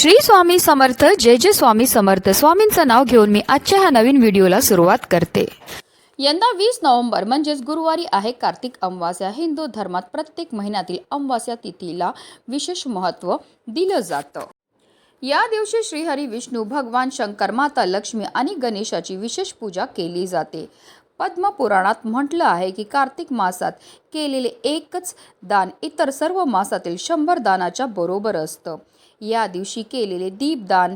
श्री स्वामी समर्थ जय जय स्वामी समर्थ. स्वामींचं नाव घेऊन मी आजच्या ह्या नवीन व्हिडिओला सुरुवात करते. यंदा वीस नोव्हेंबर म्हणजेच गुरुवारी आहे कार्तिक अमावास्या. हिंदू धर्मात प्रत्येक महिन्यातील अमावास्या तिथीला विशेष महत्त्व दिलं जातं. या दिवशी श्रीहरी विष्णू भगवान शंकर माता लक्ष्मी आणि गणेशाची विशेष पूजा केली जाते. पद्मपुराणात म्हटलं आहे की कार्तिक मासात केलेले एकच दान इतर सर्व मासातील शंभर दानाच्या बरोबर असतं. या दिवशी केलेले दीपदान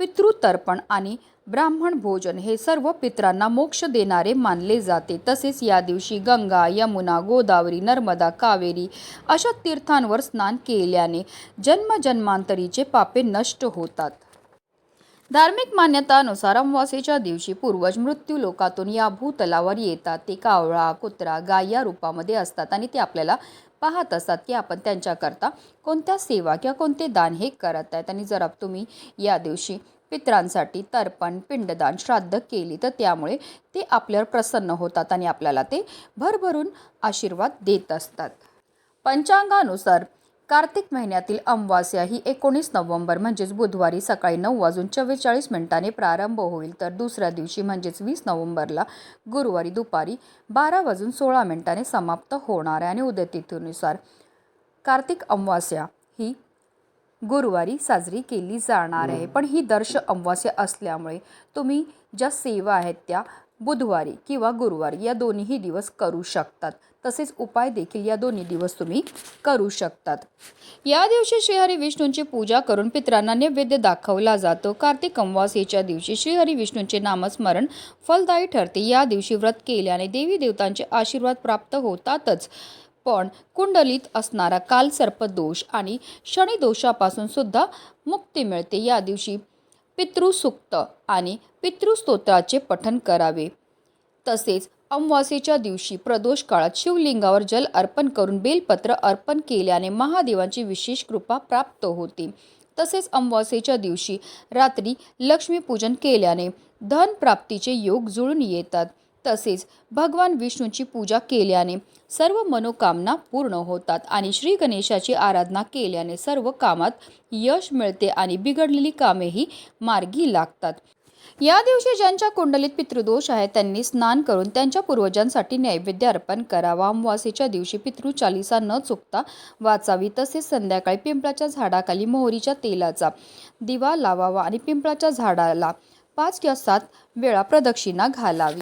पितृतर्पण आणि ब्राह्मण भोजन हे सर्व पित्रांना मोक्ष देणारे मानले जाते. तसेच या दिवशी गंगा यमुना गोदावरी नर्मदा कावेरी अशा तीर्थांवर स्नान केल्याने जन्मजन्मांतरीचे पापे नष्ट होतात. धार्मिक मान्यतानुसार अमावास्येच्या दिवशी पूर्वज मृत्यू लोकातून या भूतलावर येतात. ते कावळा कुत्रा गाय या रूपामध्ये असतात आणि ते आपल्याला पाहत असतात की आपण त्यांच्याकरता कोणत्या सेवा किंवा कोणते दान हे करत आहेत. आणि जर तुम्ही या दिवशी पित्रांसाठी तर्पण पिंडदान श्राद्ध केली तर त्यामुळे ते आपल्यावर प्रसन्न होतात आणि आपल्याला ते भरभरून आशीर्वाद देत असतात. पंचांगानुसार कार्तिक महिन्यातील अमावास्या ही एकोणीस नोव्हेंबर म्हणजेच बुधवारी सकाळी नऊ वाजून चव्वेचाळीस मिनिटांनी प्रारंभ होईल. तर दुसऱ्या दिवशी म्हणजेच वीस नोव्हेंबरला गुरुवारी दुपारी बारा वाजून सोळा मिनिटाने समाप्त होणार आहे. आणि उदयतिथीनुसार कार्तिक अमावास्या ही गुरुवारी साजरी केली जाणार आहे. पण ही दर्श अमावास्या असल्यामुळे तुम्ही ज्या सेवा आहेत त्या बुधवारी किंवा गुरुवारी या दोन्हीही दिवस करू शकतात. तसेच उपाय देखील या दोन्ही दिवस तुम्ही करू शकतात. या दिवशी श्रीहरी विष्णूंची पूजा करून पित्रांना नैवेद्य दाखवला जातो. कार्तिक अमावास्येच्या दिवशी श्रीहरी विष्णूंचे नामस्मरण फलदायी ठरते. या दिवशी व्रत केल्याने देवी देवतांचे आशीर्वाद प्राप्त होतातच. पण कुंडलीत असणारा कालसर्पदोष आणि शनिदोषापासून सुद्धा मुक्ती मिळते. या दिवशी पितृसुक्त आणि पितृस्तोत्राचे पठन करावे. तसेच अमावास्येच्या दिवशी प्रदोष काळात शिवलिंगावर जल अर्पण करून बेलपत्र अर्पण केल्याने महादेवांची विशेष कृपा प्राप्त होते. तसेच अमावास्येच्या दिवशी रात्री लक्ष्मीपूजन केल्याने धन प्राप्तीचे योग जुळून येतात. तसेच भगवान विष्णूची पूजा केल्याने सर्व मनोकामना पूर्ण होतात आणि श्री गणेशाची आराधना केल्याने सर्व कामात यश मिळते आणि बिघडलेली कामेही मार्गी लागतात. या दिवशी ज्यांच्या कुंडलीत पितृदोष आहे त्यांनी स्नान करून त्यांच्या पूर्वजांसाठी नैवेद्य अर्पण करावा. अमावासेच्या दिवशी पितृ चालिसा न चुकता वाचावी. तसेच संध्याकाळी पिंपळाच्या झाडाखाली मोहरीच्या तेलाचा दिवा लावावा आणि पिंपळाच्या झाडाला पाच किंवा सात वेळा प्रदक्षिणा घालावी.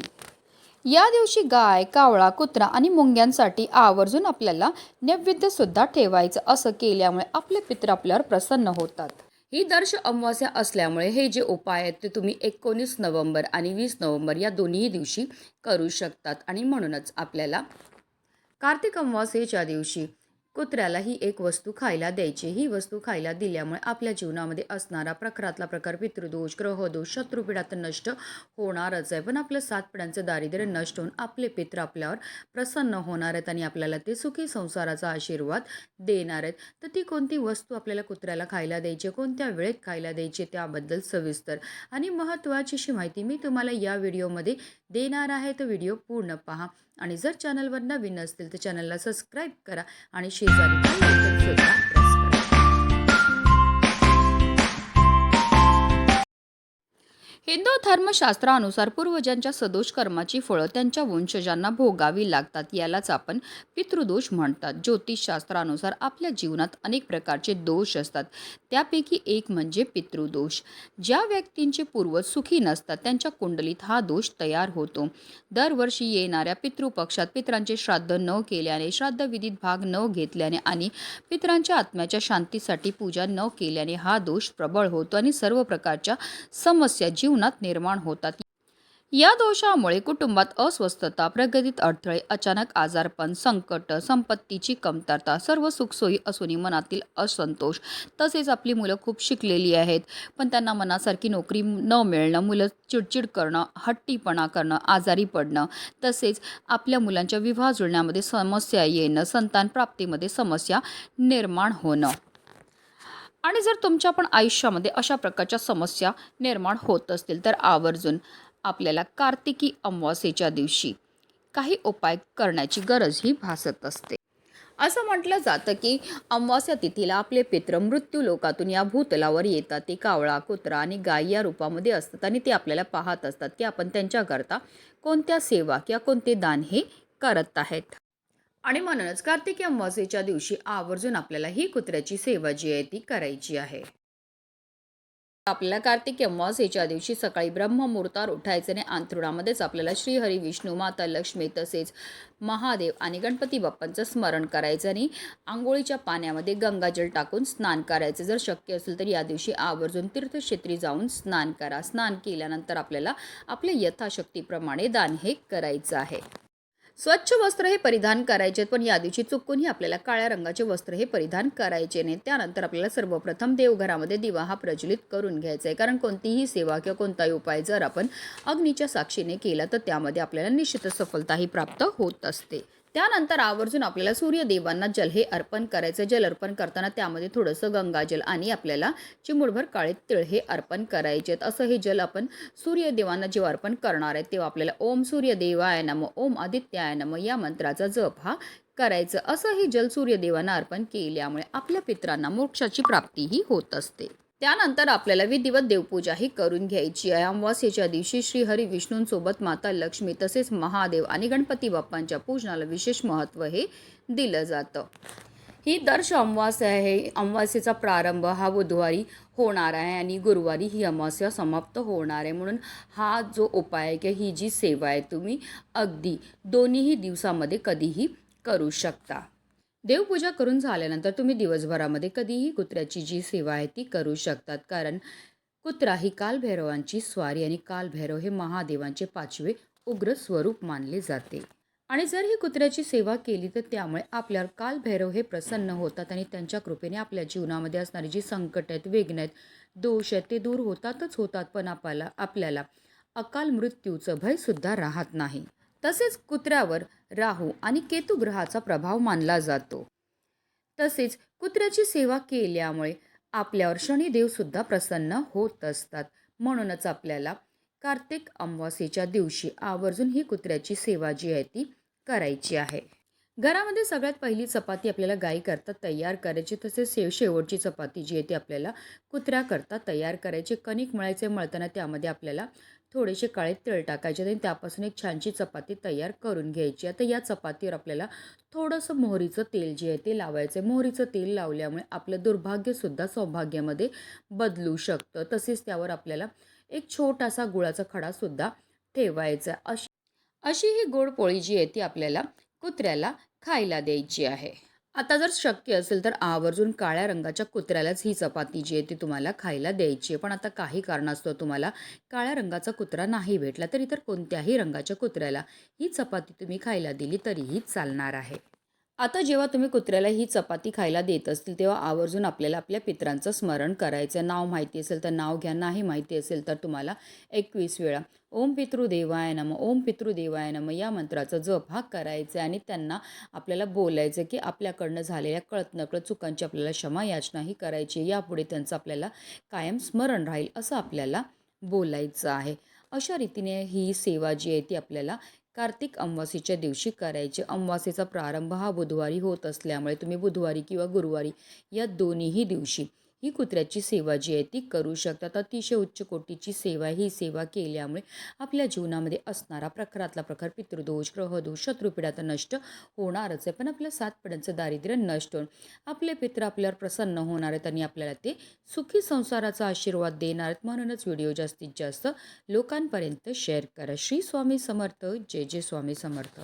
या दिवशी गाय कावळा कुत्रा आणि मुंग्यांसाठी आवर्जून आपल्याला नैवेद्य सुद्धा ठेवायचं असं केल्यामुळे आपले पित्र आपल्यावर प्रसन्न होतात. ही दर्श अमावस्या असल्यामुळे हे जे उपाय आहेत ते तुम्ही एकोणीस नोव्हेंबर आणि वीस नोव्हेंबर या दोन्ही दिवशी करू शकतात आणि म्हणूनच आपल्याला कार्तिक अमावस्येच्या दिवशी कुत्र्याला ही एक वस्तू खायला द्यायची. ही वस्तू खायला दिल्यामुळे आपल्या जीवनामध्ये असणारा प्रखरातला प्रकार पितृदोष ग्रहदोष शत्रुपीडा तर नष्ट होणारच आहे. पण आपलं सात पिढ्यांचं दारिद्र्य नष्ट होऊन आपले पित्र आपल्यावर प्रसन्न होणार आहेत आणि आपल्याला ते सुखी संसाराचा आशीर्वाद देणार आहेत. तर ती कोणती वस्तू आपल्याला कुत्र्याला खायला द्यायची? कोणत्या वेळेत खायला द्यायची? त्याबद्दल सविस्तर आणि महत्त्वाची अशी माहिती मी तुम्हाला या व्हिडिओमध्ये देणार आहे तर व्हिडिओ पूर्ण पहा. आणि जर चॅनलवर नवीन असतील तर चॅनलला सबस्क्राईब करा आणि शेजारी हिंदू धर्मशास्त्रानुसार पूर्वजांच्या सदोष कर्माची फळं त्यांच्या वंशजांना भोगावी लागतात यालाच आपण पितृदोष म्हणतात. ज्योतिषशास्त्रानुसार आपल्या जीवनात अनेक प्रकारचे दोष असतात. त्यापैकी एक म्हणजे पितृदोष. ज्या व्यक्तींचे पूर्वज सुखी नसतात त्यांच्या कुंडलीत हा दोष तयार होतो. दरवर्षी येणाऱ्या पितृपक्षात पित्रांचे श्राद्ध न केल्याने श्राद्धविधीत भाग न घेतल्याने आणि पित्रांच्या आत्म्याच्या शांतीसाठी पूजा न केल्याने हा दोष प्रबळ होतो आणि सर्व प्रकारच्या समस्या जीव जीवनात निर्माण होतात. या दोषामुळे कुटुंबात अस्वस्थता प्रगतीत अडथळे अचानक आजारपण संकट संपत्तीची कमतरता सर्व सुखसोयी असूनही मनातील असंतोष तसेच आपली मुलं खूप शिकलेली आहेत. पण त्यांना मनासारखी नोकरी न मिळणं मुलं चिडचिड करणं हट्टीपणा करणं आजारी पडणं तसेच आपल्या मुलांच्या विवाह जुळण्यामध्ये समस्या येणं संतान प्राप्तीमध्ये समस्या निर्माण होणं. आणि जर तुमच्या पण आयुष्यामध्ये अशा प्रकारच्या समस्या निर्माण होत असतील तर आवर्जून आपल्याला कार्तिकी अमावास्येच्या दिवशी काही उपाय करण्याची गरजही भासत असते. असं म्हटलं जातं की अमावस्या तिथीला आपले पित्र मृत्यू लोकातून या भूतलावर येतात. ते कावळा कुत्रा आणि गाय या रूपामध्ये असतात आणि ते आपल्याला पाहत असतात की आपण त्यांच्याकरता कोणत्या सेवा किंवा कोणते दान हे करत आहेत. आणि म्हणूनच कार्तिक अमावस्येच्या दिवशी आवर्जून आपल्याला ही कुत्र्याची सेवा जी आहे ती करायची आहे. आपल्याला कार्तिक अमावस्येच्या दिवशी सकाळी ब्रह्ममुहूर्तावर उठायचं आणि अंथरुणामध्येच आपल्याला श्रीहरी विष्णू माता लक्ष्मी तसेच महादेव आणि गणपती बाप्पांचं स्मरण करायचं आणि आंघोळीच्या पाण्यामध्ये गंगाजल टाकून स्नान करायचं. जर शक्य असेल तर या दिवशी आवर्जून तीर्थक्षेत्री जाऊन स्नान करा. स्नान केल्यानंतर आपल्याला आपल्या यथाशक्तीप्रमाणे दान हे करायचं आहे. स्वच्छ वस्त्र हे परिधान करायचे आहेत, पण या दिवशी चुकूनही आपल्याला काळ्या रंगाचे वस्त्र हे परिधान करायचे नाही त्यानंतर आपल्याला सर्वप्रथम देवघरामध्ये दिवा हा प्रज्वलित करून घ्यायचा आहे. कारण कोणतीही सेवा किंवा कोणताही उपाय जर आपण अग्नीच्या साक्षीने केला तर त्यामध्ये आपल्याला निश्चितच सफलताही प्राप्त होत असते. त्यानंतर आवर्जून आपल्याला सूर्यदेवांना जल हे अर्पण करायचं. जल अर्पण करताना त्यामध्ये थोडंसं गंगाजल आणि आपल्याला चिमुडभर काळे तिळ हे अर्पण करायचे आहेत. असं हे जल आपण सूर्यदेवांना जेव्हा अर्पण करणार आहेत तेव्हा आपल्याला ओम सूर्यदेवाय नम ओम आदित्याय नम या मंत्राचा जप हा करायचं. असं हे जल सूर्यदेवांना अर्पण केल्यामुळे आपल्या पित्रांना मोक्षाची प्राप्तीही होत असते. त्यानंतर आपल्याला विधिवत देवपूजाही करून घ्यायची आहे. अमावास्येच्या दिवशी श्रीहरी विष्णूंसोबत माता लक्ष्मी तसेच महादेव आणि गणपती बाप्पांच्या पूजनाला विशेष महत्त्व हे दिलं जातं. ही दर्श अमावास्या आहे. अमावास्येचा प्रारंभ हा बुधवारी होणार आहे आणि गुरुवारी ही अमावास्या समाप्त होणार आहे. म्हणून हा जो उपाय आहे किंवा ही जी सेवा आहे तुम्ही अगदी दोन्हीही दिवसामध्ये कधीही करू शकता. देवपूजा करून झाल्यानंतर तुम्ही दिवसभरामध्ये कधीही कुत्र्याची जी सेवा आहे ती करू शकतात. कारण कुत्रा ही कालभैरवांची स्वारी आणि कालभैरव हे महादेवांचे पाचवे उग्र स्वरूप मानले जाते. आणि जर ही कुत्र्याची सेवा केली तर त्यामुळे आपल्यावर कालभैरव हे प्रसन्न होतात आणि त्यांच्या कृपेने आपल्या जीवनामध्ये असणारी जी संकट आहेत वेगन आहेत दोष आहेत ते दूर होतातच होतात. पण आपल्याला आपल्याला अकाल मृत्यूचं भयसुद्धा राहत नाही. तसेच कुत्र्यावर राहू आणि केतू ग्रहाचा प्रभाव मानला जातो. तसेच कुत्र्याची सेवा केल्यामुळे आपल्यावर शनिदेवसुद्धा प्रसन्न होत असतात. म्हणूनच आपल्याला कार्तिक अमावास्येच्या दिवशी आवर्जून ही कुत्र्याची सेवा जी आहे ती करायची आहे. घरामध्ये सगळ्यात पहिली चपाती आपल्याला गाईकरता तयार करायची तसेच शेव शेवटची चपाती जी आहे ती आपल्याला कुत्र्याकरता तयार करायची. कणिक मळायचे मळताना त्यामध्ये आपल्याला थोडेसे काळे तेल टाकायचे आणि त्यापासून एक छानशी चपाती तयार करून घ्यायची. आता या चपातीवर आपल्याला थोडंसं मोहरीचं तेल जे आहे ते लावायचं आहे मोहरीचं तेल लावल्यामुळे आपलं दुर्भाग्यसुद्धा सौभाग्यामध्ये बदलू शकतं. तसेच त्यावर आपल्याला एक छोटासा गुळाचा खडासुद्धा ठेवायचा अशी अशी ही गोड पोळी जी आहे ती आपल्याला कुत्र्याला खायला द्यायची आहे. आता जर शक्य असेल तर आवर्जून काळ्या रंगाच्या कुत्र्यालाच ही चपाती जी आहे ती तुम्हाला खायला द्यायची आहे. पण आता काही कारणास्तव तुम्हाला काळ्या रंगाचा कुत्रा नाही भेटला तर इतर कोणत्याही रंगाच्या कुत्र्याला ही चपाती तुम्ही खायला दिली तरीही चालणार आहे. आता जेव्हा तुम्ही कुत्र्याला ही चपाती खायला देत असतील तेव्हा आवर्जून आपल्याला आपल्या पित्रांचं स्मरण करायचं. नाव माहिती असेल तर नाव घ्या नाही माहिती असेल तर तुम्हाला एकवीस वेळा. ओम पितृदेवाय नम ओम पितृदेवाय नम या मंत्राचा जप हा करायचा आहे आणि त्यांना आपल्याला बोलायचं की आपल्याकडनं झालेल्या कळत नकळत चुकांची आपल्याला क्षमा याचनाही करायची यापुढे त्यांचं आपल्याला कायम स्मरण राहील असं आपल्याला बोलायचं आहे. अशा रीतीने ही सेवा जी आहे ती आपल्याला कार्तिक अमावासीच्या दिवशी करायचे. अमावासीचा प्रारंभ हा बुधवारी होत असल्यामुळे तुम्ही बुधवारी किंवा गुरुवारी या दोन्हीही दिवशी ही कुत्र्याची सेवा जी आहे ती करू शकतात. अतिशय उच्च कोटीची सेवा ही सेवा केल्यामुळे आपल्या जीवनामध्ये असणारा प्रखरातला प्रखर पितृदोष ग्रहदोष शत्रुपीडा तर नष्ट होणारच आहे. पण आपल्या सात पिढ्यांचं दारिद्र्य नष्ट होऊन आपले पित्र आपल्यावर प्रसन्न होणार आहेत आणि आपल्याला ते सुखी संसाराचा आशीर्वाद देणार आहेत. म्हणूनच व्हिडिओ जास्तीत जास्त लोकांपर्यंत शेअर करा. श्री स्वामी समर्थ. जय जय स्वामी समर्थ.